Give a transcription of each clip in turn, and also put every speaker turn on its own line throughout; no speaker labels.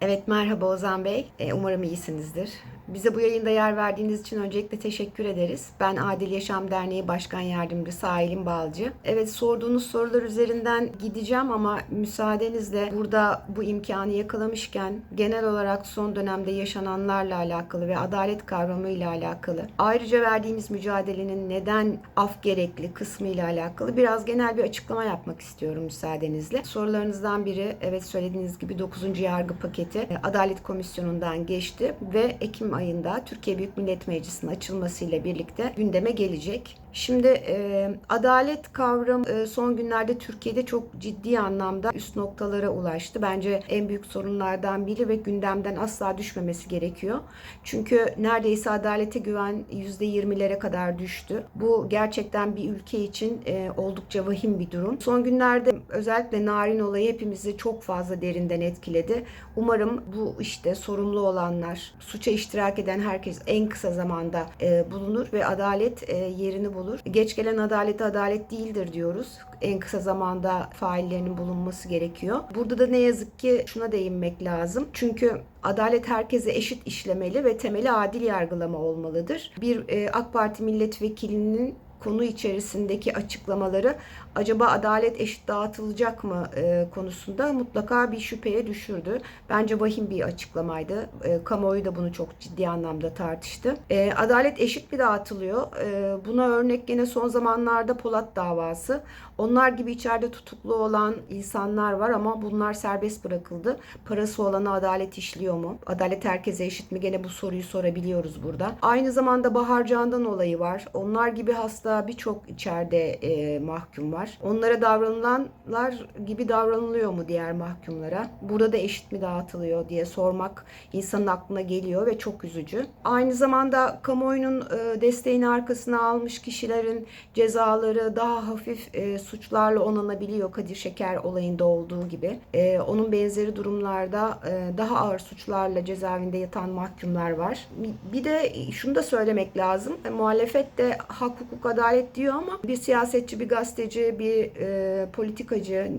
Evet merhaba Ozan Bey. Ee, Umarım iyisinizdir. Bize bu yayında yer verdiğiniz için öncelikle teşekkür ederiz. Ben Adil Yaşam Derneği Başkan Yardımcısı Aylin Balcı. Evet sorduğunuz sorular üzerinden gideceğim ama müsaadenizle burada bu imkanı yakalamışken genel olarak son dönemde yaşananlarla alakalı ve adalet kavramıyla alakalı ayrıca verdiğimiz mücadelenin neden af gerekli kısmı ile alakalı biraz genel bir açıklama yapmak istiyorum müsaadenizle. Sorularınızdan biri evet söylediğiniz gibi 9. yargı paketi e, Adalet Komisyonu'ndan geçti ve Ekim ayında Türkiye Büyük Millet Meclisi'nin açılmasıyla birlikte gündeme gelecek. Şimdi e, adalet kavramı e, son günlerde Türkiye'de çok ciddi anlamda üst noktalara ulaştı. Bence en büyük sorunlardan biri ve gündemden asla düşmemesi gerekiyor. Çünkü neredeyse adalete güven %20'lere kadar düştü. Bu gerçekten bir ülke için e, oldukça vahim bir durum. Son günlerde özellikle narin olayı hepimizi çok fazla derinden etkiledi. Umarım bu işte sorumlu olanlar, suça iştirak eden herkes en kısa zamanda e, bulunur ve adalet e, yerini bulur. Geç gelen adalet adalet değildir diyoruz. En kısa zamanda faillerinin bulunması gerekiyor. Burada da ne yazık ki şuna değinmek lazım. Çünkü adalet herkese eşit işlemeli ve temeli adil yargılama olmalıdır. Bir e, AK Parti milletvekilinin konu içerisindeki açıklamaları acaba adalet eşit dağıtılacak mı e, konusunda mutlaka bir şüpheye düşürdü. Bence vahim bir açıklamaydı. E, kamuoyu da bunu çok ciddi anlamda tartıştı. E, adalet eşit mi dağıtılıyor? E, buna örnek gene son zamanlarda Polat davası. Onlar gibi içeride tutuklu olan insanlar var ama bunlar serbest bırakıldı. Parası olana adalet işliyor mu? Adalet herkese eşit mi? Gene bu soruyu sorabiliyoruz burada. Aynı zamanda Bahar Candan olayı var. Onlar gibi hasta birçok içeride e, mahkum var. Onlara davranılanlar gibi davranılıyor mu diğer mahkumlara? Burada da eşit mi dağıtılıyor diye sormak insanın aklına geliyor ve çok üzücü. Aynı zamanda kamuoyunun e, desteğini arkasına almış kişilerin cezaları daha hafif e, suçlarla onanabiliyor Kadir Şeker olayında olduğu gibi. E, onun benzeri durumlarda daha ağır suçlarla cezaevinde yatan mahkumlar var. Bir de şunu da söylemek lazım. Muhalefet de hak, hukuk, adalet diyor ama bir siyasetçi, bir gazeteci, bir e, politikacı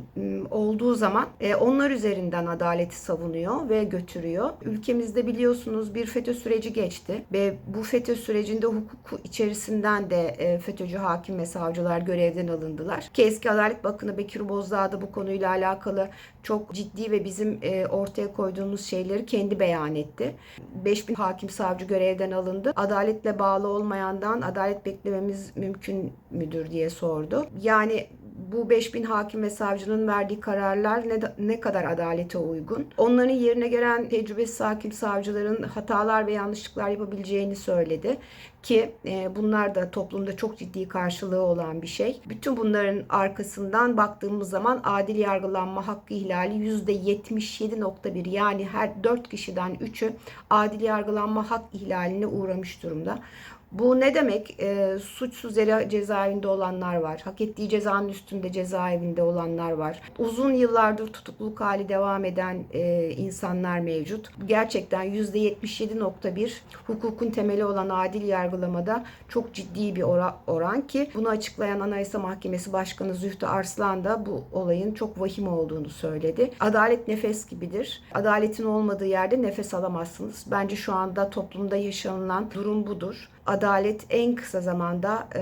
olduğu zaman e, onlar üzerinden adaleti savunuyor ve götürüyor. Ülkemizde biliyorsunuz bir FETÖ süreci geçti ve bu FETÖ sürecinde hukuk içerisinden de e, FETÖ'cü hakim ve savcılar görevden alındılar. Ki eski Adalet Bakanı Bekir Bozdağ da bu konuyla alakalı çok ciddi ve bizim e, ortaya koyduğumuz şeyleri kendi beyan etti. 5000 hakim savcı görevden alındı. Adaletle bağlı olmayandan adalet beklememiz mümkün müdür diye sordu. Yani bu 5000 hakim ve savcının verdiği kararlar ne, ne kadar adalete uygun? Onların yerine gelen tecrübesiz hakim savcıların hatalar ve yanlışlıklar yapabileceğini söyledi ki e, bunlar da toplumda çok ciddi karşılığı olan bir şey. Bütün bunların arkasından baktığımız zaman adil yargılanma hakkı ihlali %77.1 yani her 4 kişiden 3'ü adil yargılanma hak ihlaline uğramış durumda. Bu ne demek? E, suçsuz yere cezaevinde olanlar var. Hak ettiği cezanın üstünde cezaevinde olanlar var. Uzun yıllardır tutukluluk hali devam eden e, insanlar mevcut. Gerçekten %77.1 hukukun temeli olan adil yargılamada çok ciddi bir ora, oran ki bunu açıklayan Anayasa Mahkemesi Başkanı Zühtü Arslan da bu olayın çok vahim olduğunu söyledi. Adalet nefes gibidir. Adaletin olmadığı yerde nefes alamazsınız. Bence şu anda toplumda yaşanılan durum budur adalet en kısa zamanda e,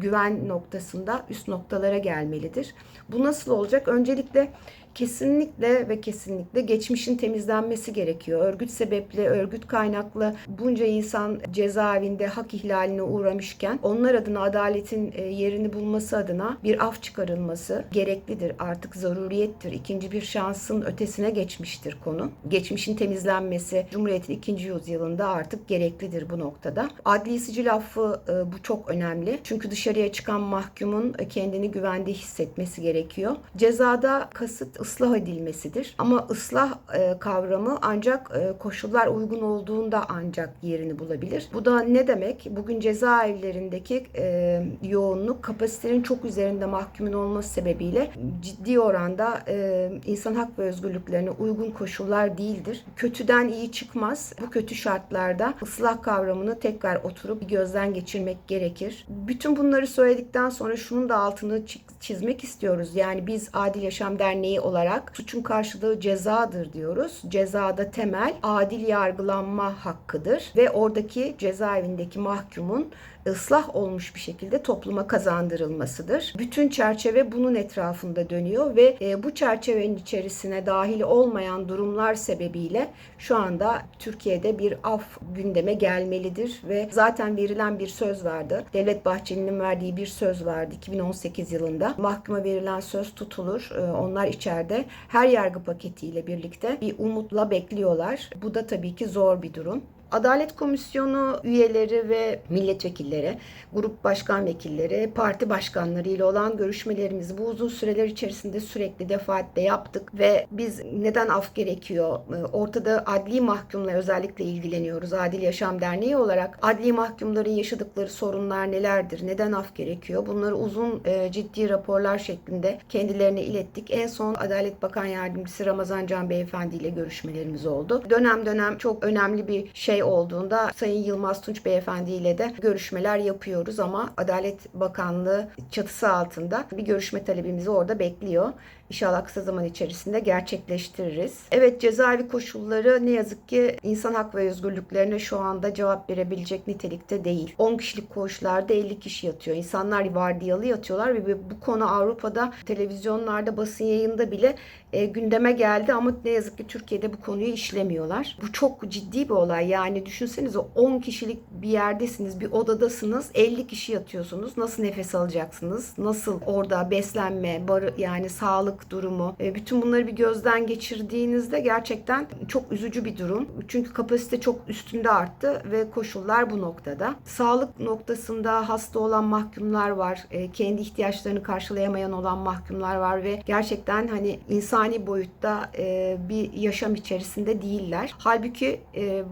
güven noktasında üst noktalara gelmelidir. Bu nasıl olacak? Öncelikle kesinlikle ve kesinlikle geçmişin temizlenmesi gerekiyor. Örgüt sebepli, örgüt kaynaklı bunca insan cezaevinde hak ihlaline uğramışken onlar adına adaletin e, yerini bulması adına bir af çıkarılması gereklidir. Artık zaruriyettir. İkinci bir şansın ötesine geçmiştir konu. Geçmişin temizlenmesi Cumhuriyet'in ikinci yüzyılında artık gereklidir bu noktada. Adli sicil affı e, bu çok önemli. Çünkü dışarıya çıkan mahkumun e, kendini güvende hissetmesi gerekiyor. Cezada kasıt ıslah edilmesidir. Ama ıslah e, kavramı ancak e, koşullar uygun olduğunda ancak yerini bulabilir. Bu da ne demek? Bugün cezaevlerindeki e, yoğunluk kapasitenin çok üzerinde mahkumun olması sebebiyle ciddi oranda e, insan hak ve özgürlüklerine uygun koşullar değildir. Kötüden iyi çıkmaz. Bu kötü şartlarda ıslah kavramını tekrar oturup bir gözden geçirmek gerekir. Bütün bunları söyledikten sonra şunun da altını çizmek istiyoruz. Yani biz Adil Yaşam Derneği olarak suçun karşılığı cezadır diyoruz. Cezada temel adil yargılanma hakkıdır ve oradaki cezaevindeki mahkumun ıslah olmuş bir şekilde topluma kazandırılmasıdır. Bütün çerçeve bunun etrafında dönüyor ve e, bu çerçevenin içerisine dahil olmayan durumlar sebebiyle şu anda Türkiye'de bir af gündeme gelmelidir ve zaten verilen bir söz vardı. Devlet Bahçeli'nin verdiği bir söz vardı 2018 yılında. Mahkuma verilen söz tutulur. E, onlar içeride her yargı paketiyle birlikte bir umutla bekliyorlar. Bu da tabii ki zor bir durum. Adalet Komisyonu üyeleri ve milletvekilleri, grup başkan vekilleri, parti başkanları ile olan görüşmelerimizi bu uzun süreler içerisinde sürekli defaatle yaptık ve biz neden af gerekiyor? Ee, Ortada adli mahkumla özellikle ilgileniyoruz. Adil Yaşam Derneği olarak adli mahkumların yaşadıkları sorunlar nelerdir? Neden af gerekiyor? Bunları uzun e, ciddi raporlar şeklinde kendilerine ilettik. En son Adalet Bakan Yardımcısı Ramazan Can Beyefendi ile görüşmelerimiz oldu. Dönem dönem çok önemli bir şey olduğunda Sayın Yılmaz Tunç Beyefendi ile de görüşmeler yapıyoruz ama Adalet Bakanlığı çatısı altında bir görüşme talebimizi orada bekliyor. İnşallah kısa zaman içerisinde gerçekleştiririz. Evet cezaevi koşulları ne yazık ki insan hak ve özgürlüklerine şu anda cevap verebilecek nitelikte değil. 10 kişilik koğuşlarda 50 kişi yatıyor. İnsanlar vardiyalı yatıyorlar ve bu konu Avrupa'da televizyonlarda basın yayında bile e, gündeme geldi ama ne yazık ki Türkiye'de bu konuyu işlemiyorlar. Bu çok ciddi bir olay. Yani düşünsenize 10 kişilik bir yerdesiniz, bir odadasınız, 50 kişi yatıyorsunuz. Nasıl nefes alacaksınız? Nasıl orada beslenme, barı, yani sağlık durumu, e, bütün bunları bir gözden geçirdiğinizde gerçekten çok üzücü bir durum. Çünkü kapasite çok üstünde arttı ve koşullar bu noktada. Sağlık noktasında hasta olan mahkumlar var. E, kendi ihtiyaçlarını karşılayamayan olan mahkumlar var ve gerçekten hani insani boyutta e, bir yaşam içerisinde değiller. Halbuki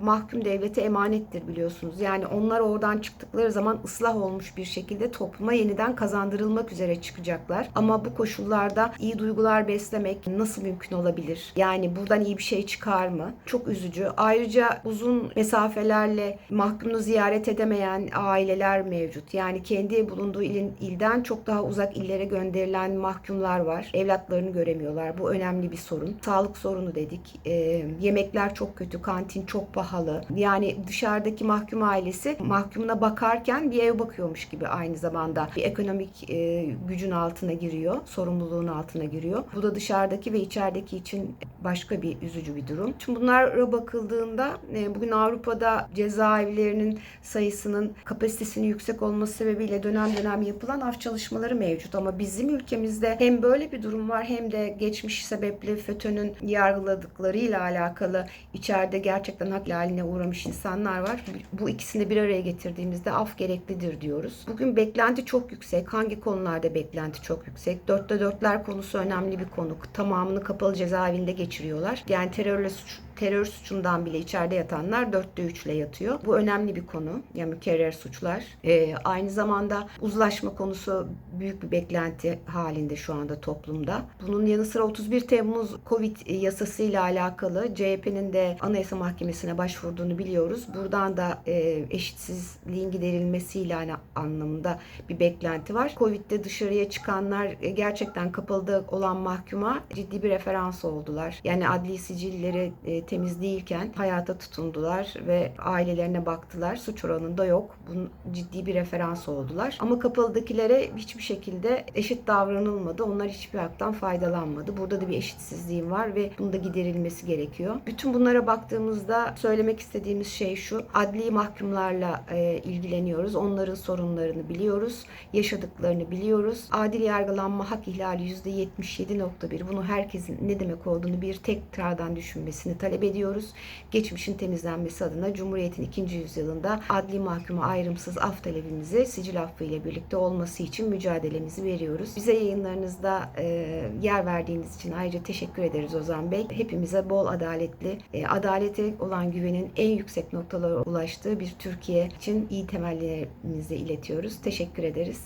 mahkum devlete emanettir biliyorsunuz. Yani onlar oradan çıktıkları zaman ıslah olmuş bir şekilde topluma yeniden kazandırılmak üzere çıkacaklar. Ama bu koşullarda iyi duygular beslemek nasıl mümkün olabilir? Yani buradan iyi bir şey çıkar mı? Çok üzücü. Ayrıca uzun mesafelerle mahkumunu ziyaret edemeyen aileler mevcut. Yani kendi bulunduğu ilin, ilden çok daha uzak illere gönderilen mahkumlar var. Evlatlarını göremiyorlar. Bu önemli bir sorun. Sağlık sorunu dedik. E, yemekler çok kötü. Kantin çok pahalı. Yani dışarıdaki mahkum ailesi mahkumuna bakarken bir ev bakıyormuş gibi aynı zamanda. Bir ekonomik e, gücün altına giriyor. Sorumluluğun altına giriyor. Bu da dışarıdaki ve içerideki için başka bir üzücü bir durum. Şimdi bunlara bakıldığında e, bugün Avrupa'da cezaevlerinin sayısının kapasitesinin yüksek olması sebebiyle dönem dönem yapılan af çalışmaları mevcut. Ama bizim ülkemizde hem böyle bir durum var hem de geçmiş sebeple FETÖ'nün yargıladıklarıyla alakalı içeride gerçekten hak haline uğramış insanlar var. Bu ikisini bir araya getirdiğimizde af gereklidir diyoruz. Bugün beklenti çok yüksek. Hangi konularda beklenti çok yüksek? Dörtte dörtler konusu önemli bir konu. Tamamını kapalı cezaevinde geçiriyorlar. Yani terörle suç terör suçundan bile içeride yatanlar dörtte üçle yatıyor. Bu önemli bir konu. Ya mükerrer suçlar. Ee, aynı zamanda uzlaşma konusu büyük bir beklenti halinde şu anda toplumda. Bunun yanı sıra 31 Temmuz Covid yasasıyla alakalı CHP'nin de Anayasa Mahkemesi'ne başvurduğunu biliyoruz. Buradan da e, eşitsizliğin giderilmesiyle anlamında bir beklenti var. Covid'de dışarıya çıkanlar e, gerçekten kapalıda olan mahkuma ciddi bir referans oldular. Yani adli sicilleri e, temiz değilken hayata tutundular ve ailelerine baktılar. Suç oranında yok. Bunun ciddi bir referans oldular. Ama kapalıdakilere hiçbir şekilde eşit davranılmadı. Onlar hiçbir haktan faydalanmadı. Burada da bir eşitsizliğim var ve bunun da giderilmesi gerekiyor. Bütün bunlara baktığımızda söylemek istediğimiz şey şu. Adli mahkumlarla e, ilgileniyoruz. Onların sorunlarını biliyoruz. Yaşadıklarını biliyoruz. Adil yargılanma hak ihlali %77.1. Bunu herkesin ne demek olduğunu bir tekrardan düşünmesini talep ediyoruz. Geçmişin temizlenmesi adına Cumhuriyet'in ikinci yüzyılında adli mahkuma ayrımsız af talebimizi sicil affı ile birlikte olması için mücadelemizi veriyoruz. Bize yayınlarınızda e, yer verdiğiniz için ayrıca teşekkür ederiz Ozan Bey. Hepimize bol adaletli, e, adalete olan güvenin en yüksek noktalara ulaştığı bir Türkiye için iyi temellerimizi iletiyoruz. Teşekkür ederiz.